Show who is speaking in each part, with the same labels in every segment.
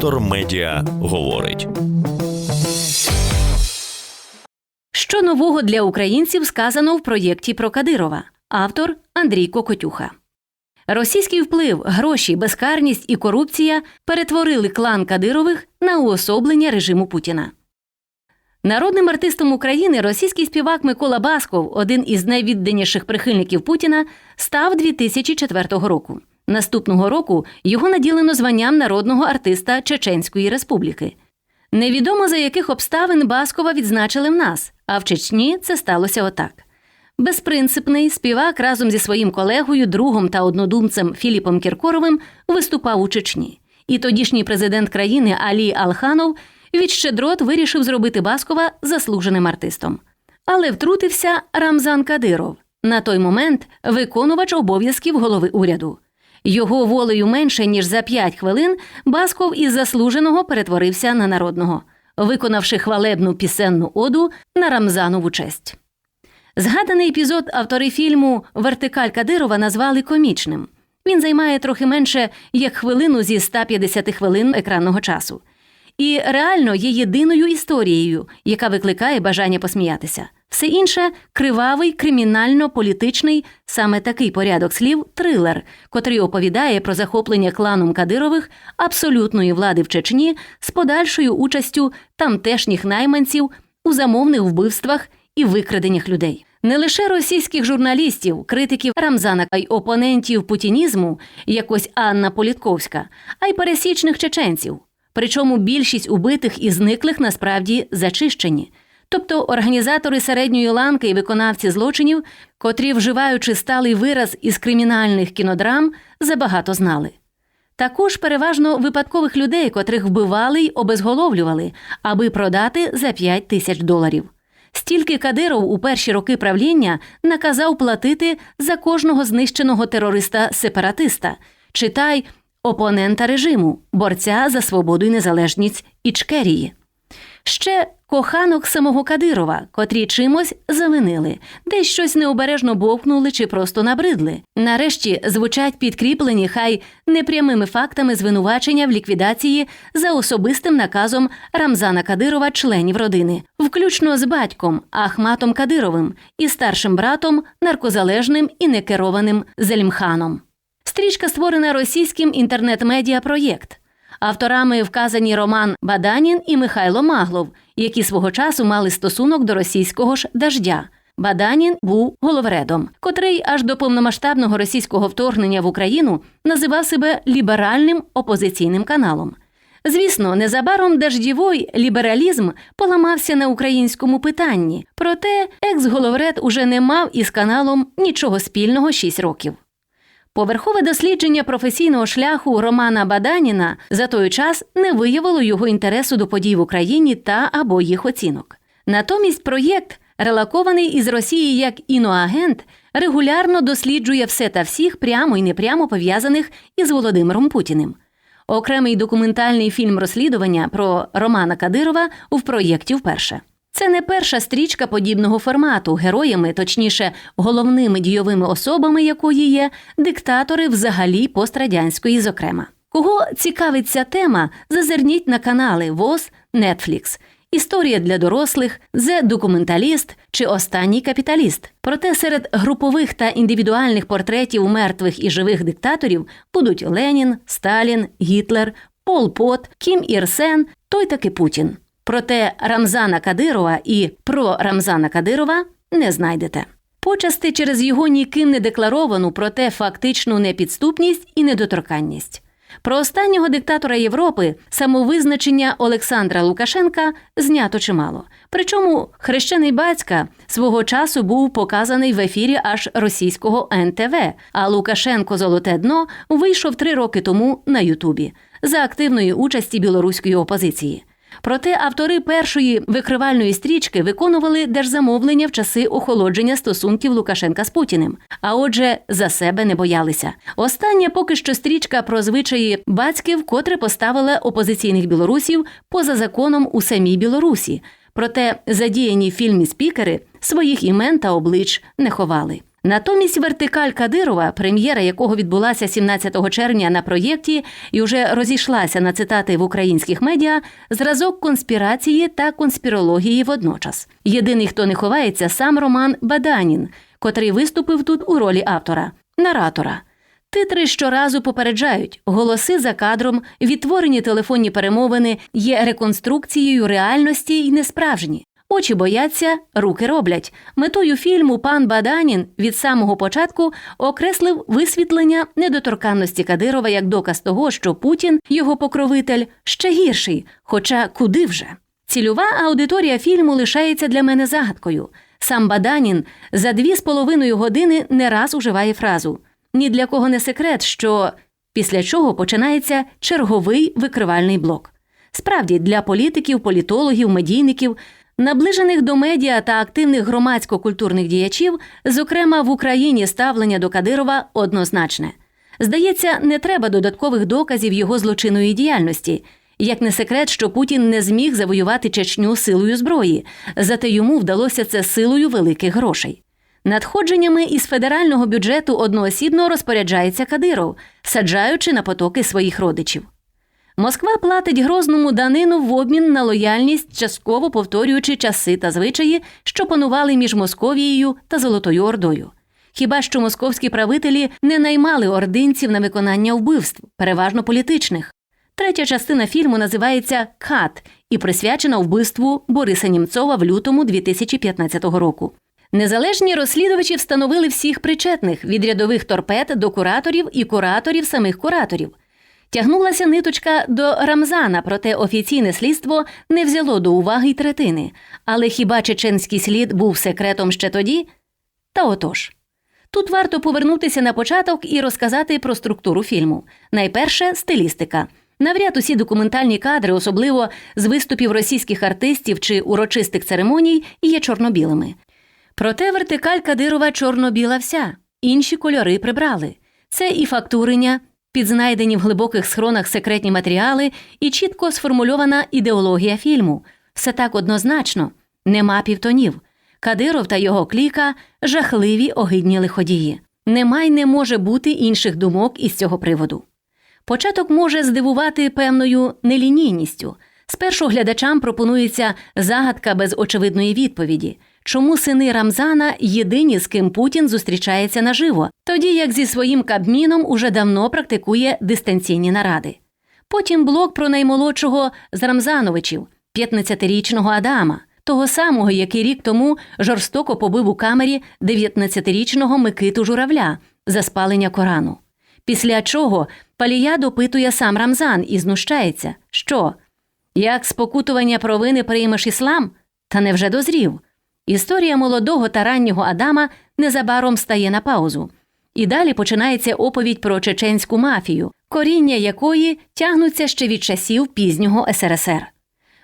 Speaker 1: Вектор Медіа говорить.
Speaker 2: Що нового для українців сказано в проєкті про Кадирова? Автор Андрій Кокотюха. Російський вплив, гроші, безкарність і корупція перетворили клан Кадирових на уособлення режиму Путіна. Народним артистом України російський співак Микола Басков, один із найвідданіших прихильників Путіна, став 2004 року. Наступного року його наділено званням народного артиста Чеченської Республіки. Невідомо за яких обставин Баскова відзначили в нас, а в Чечні це сталося отак. Безпринципний співак разом зі своїм колегою, другом та однодумцем Філіпом Кіркоровим виступав у Чечні. І тодішній президент країни Алі Алханов від щедрот вирішив зробити Баскова заслуженим артистом. Але втрутився Рамзан Кадиров, на той момент виконувач обов'язків голови уряду. Його волею менше ніж за п'ять хвилин Басков із заслуженого перетворився на народного, виконавши хвалебну пісенну оду на Рамзанову честь. Згаданий епізод автори фільму Вертикаль Кадирова назвали комічним. Він займає трохи менше як хвилину зі 150 хвилин екранного часу. І реально є єдиною історією, яка викликає бажання посміятися. Все інше кривавий, кримінально-політичний, саме такий порядок слів трилер, котрий оповідає про захоплення кланом Кадирових абсолютної влади в Чечні з подальшою участю тамтешніх найманців у замовних вбивствах і викраденнях людей. Не лише російських журналістів, критиків Рамзана й опонентів путінізму, якось Анна Політковська, а й пересічних чеченців. Причому більшість убитих і зниклих насправді зачищені. Тобто організатори середньої ланки і виконавці злочинів, котрі, вживаючи сталий вираз із кримінальних кінодрам, забагато знали. Також переважно випадкових людей, котрих вбивали й обезголовлювали, аби продати за 5 тисяч доларів. Стільки Кадиров у перші роки правління наказав платити за кожного знищеного терориста-сепаратиста, читай опонента режиму, борця за свободу і незалежність Ічкерії. Ще коханок самого Кадирова, котрі чимось завинили, десь щось необережно бовкнули чи просто набридли. Нарешті звучать підкріплені хай непрямими фактами звинувачення в ліквідації за особистим наказом Рамзана Кадирова членів родини, включно з батьком Ахматом Кадировим і старшим братом, наркозалежним і некерованим Зелімханом. Стрічка створена російським інтернет-медіа проєкт. Авторами вказані Роман Баданін і Михайло Маглов, які свого часу мали стосунок до російського ж даждя. Баданін був головредом, котрий аж до повномасштабного російського вторгнення в Україну називав себе ліберальним опозиційним каналом. Звісно, незабаром даждєвой лібералізм поламався на українському питанні, проте екс-головред уже не мав із каналом нічого спільного 6 років. Поверхове дослідження професійного шляху Романа Баданіна за той час не виявило його інтересу до подій в Україні та або їх оцінок. Натомість проєкт, релакований із Росії як іноагент, регулярно досліджує все та всіх прямо і непрямо пов'язаних із Володимиром Путіним. Окремий документальний фільм розслідування про Романа Кадирова в проєкті вперше. Це не перша стрічка подібного формату, героями, точніше, головними дійовими особами якої є диктатори взагалі пострадянської, зокрема. Кого цікавить ця тема, зазирніть на канали ВОЗ, Netflix, Історія для дорослих, «Зе документаліст чи Останній капіталіст. Проте серед групових та індивідуальних портретів мертвих і живих диктаторів будуть Ленін, Сталін, Гітлер, Пол Пот, Кім Ір Сен, той таки Путін. Проте Рамзана Кадирова і про Рамзана Кадирова не знайдете. Почасти через його ніким не декларовану, проте фактичну непідступність і недоторканність. Про останнього диктатора Європи самовизначення Олександра Лукашенка знято чимало. Причому хрещений батька свого часу був показаний в ефірі аж російського НТВ, а Лукашенко Золоте дно вийшов три роки тому на Ютубі за активної участі білоруської опозиції. Проте автори першої викривальної стрічки виконували держзамовлення в часи охолодження стосунків Лукашенка з Путіним. А отже, за себе не боялися. Остання поки що стрічка про звичаї батьків, котре поставила опозиційних білорусів поза законом у самій Білорусі. Проте задіяні в фільмі спікери своїх імен та облич не ховали. Натомість вертикаль Кадирова, прем'єра якого відбулася 17 червня на проєкті і вже розійшлася на цитати в українських медіа, зразок конспірації та конспірології водночас. Єдиний, хто не ховається, сам Роман Баданін, котрий виступив тут у ролі автора, наратора. Титри щоразу попереджають, голоси за кадром, відтворені телефонні перемовини є реконструкцією реальності і несправжні. Очі бояться, руки роблять. Метою фільму пан Баданін від самого початку окреслив висвітлення недоторканності Кадирова як доказ того, що Путін, його покровитель, ще гірший, хоча куди вже. Цільова аудиторія фільму лишається для мене загадкою. Сам Баданін за дві з половиною години не раз уживає фразу ні для кого не секрет, що після чого починається черговий викривальний блок. Справді, для політиків, політологів, медійників, наближених до медіа та активних громадсько-культурних діячів, зокрема в Україні ставлення до Кадирова однозначне. Здається, не треба додаткових доказів його злочинної діяльності. Як не секрет, що Путін не зміг завоювати Чечню силою зброї, зате йому вдалося це силою великих грошей. Надходженнями із федерального бюджету одноосібно розпоряджається Кадиров, саджаючи на потоки своїх родичів. Москва платить грозному данину в обмін на лояльність, частково повторюючи часи та звичаї, що панували між Московією та Золотою Ордою. Хіба що московські правителі не наймали ординців на виконання вбивств, переважно політичних. Третя частина фільму називається Кат і присвячена вбивству Бориса Німцова в лютому 2015 року. Незалежні розслідувачі встановили всіх причетних від рядових торпед до кураторів і кураторів самих кураторів. Тягнулася ниточка до Рамзана, проте офіційне слідство не взяло до уваги й третини. Але хіба чеченський слід був секретом ще тоді? Та отож. Тут варто повернутися на початок і розказати про структуру фільму. Найперше стилістика. Навряд усі документальні кадри, особливо з виступів російських артистів чи урочистих церемоній, є чорнобілими. Проте вертикаль Кадирова чорно-біла вся, інші кольори прибрали. Це і фактурення, підзнайдені в глибоких схронах секретні матеріали, і чітко сформульована ідеологія фільму. Все так однозначно, нема півтонів. Кадиров та його кліка жахливі огидні лиходії. Нема й не може бути інших думок із цього приводу. Початок може здивувати певною нелінійністю. Спершу глядачам пропонується загадка без очевидної відповіді. Чому сини Рамзана єдині, з ким Путін зустрічається наживо, тоді як зі своїм кабміном уже давно практикує дистанційні наради. Потім блок про наймолодшого з Рамзановичів, 15-річного Адама, того самого, який рік тому жорстоко побив у камері 19-річного Микиту Журавля за спалення Корану. Після чого Палія допитує сам Рамзан і знущається, що як спокутування провини приймеш іслам, та невже дозрів? Історія молодого та раннього Адама незабаром стає на паузу. І далі починається оповідь про чеченську мафію, коріння якої тягнуться ще від часів пізнього СРСР.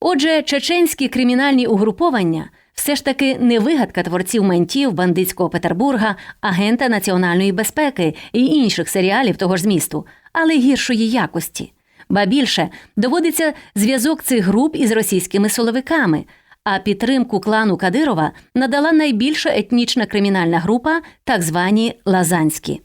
Speaker 2: Отже, чеченські кримінальні угруповання все ж таки не вигадка творців ментів бандитського Петербурга, агента національної безпеки і інших серіалів того ж змісту, але гіршої якості. Ба більше доводиться зв'язок цих груп із російськими соловиками, а підтримку клану Кадирова надала найбільша етнічна кримінальна група, так звані Лазанські.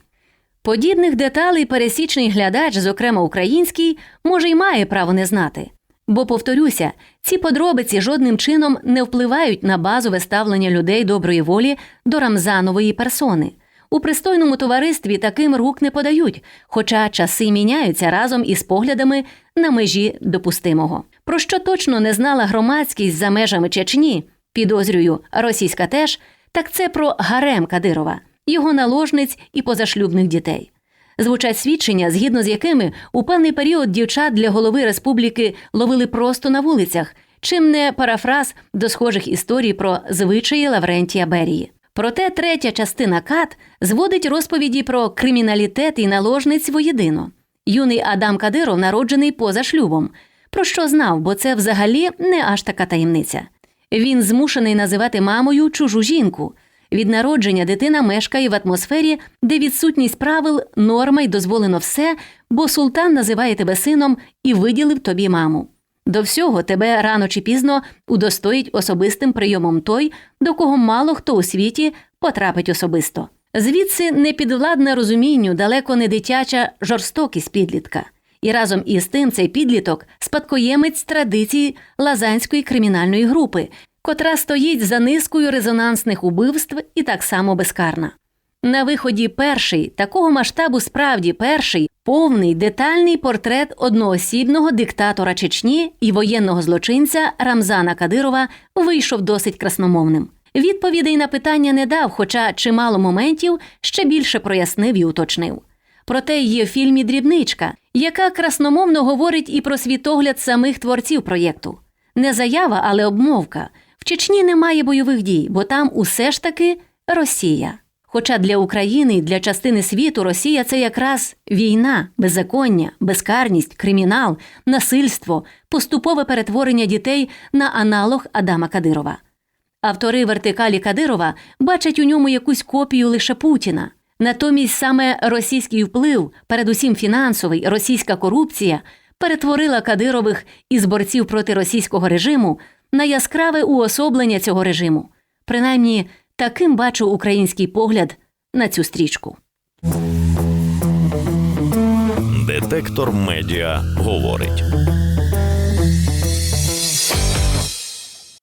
Speaker 2: Подібних деталей пересічний глядач, зокрема український, може й має право не знати. Бо, повторюся, ці подробиці жодним чином не впливають на базове ставлення людей доброї волі до Рамзанової персони. У пристойному товаристві таким рук не подають, хоча часи міняються разом із поглядами на межі допустимого. Про що точно не знала громадськість за межами Чечні, підозрюю, російська теж, так це про Гарем Кадирова, його наложниць і позашлюбних дітей. Звучать свідчення, згідно з якими у певний період дівчат для голови республіки ловили просто на вулицях, чим не парафраз до схожих історій про звичаї Лаврентія Берії. Проте третя частина кат зводить розповіді про криміналітет і наложниць воєдино. Юний Адам Кадиров народжений поза шлюбом, про що знав, бо це взагалі не аж така таємниця. Він змушений називати мамою чужу жінку. Від народження дитина мешкає в атмосфері, де відсутність правил, норма й дозволено все, бо султан називає тебе сином і виділив тобі маму. До всього тебе рано чи пізно удостоїть особистим прийомом той, до кого мало хто у світі потрапить особисто. Звідси непідвладна розумінню далеко не дитяча жорстокість підлітка. І разом із тим цей підліток спадкоємець традицій лазанської кримінальної групи, котра стоїть за низкою резонансних убивств і так само безкарна. На виході перший, такого масштабу справді перший, повний детальний портрет одноосібного диктатора Чечні і воєнного злочинця Рамзана Кадирова вийшов досить красномовним. Відповідей на питання не дав, хоча чимало моментів ще більше прояснив і уточнив. Проте є в фільмі дрібничка, яка красномовно говорить і про світогляд самих творців проєкту. Не заява, але обмовка. В Чечні немає бойових дій, бо там усе ж таки Росія. Хоча для України і для частини світу Росія це якраз війна, беззаконня, безкарність, кримінал, насильство, поступове перетворення дітей на аналог Адама Кадирова. Автори вертикалі Кадирова бачать у ньому якусь копію лише Путіна. Натомість саме російський вплив, передусім фінансовий, російська корупція, перетворила Кадирових із борців проти російського режиму на яскраве уособлення цього режиму. Принаймні, таким бачу український погляд на цю стрічку.
Speaker 1: Детектор медіа говорить.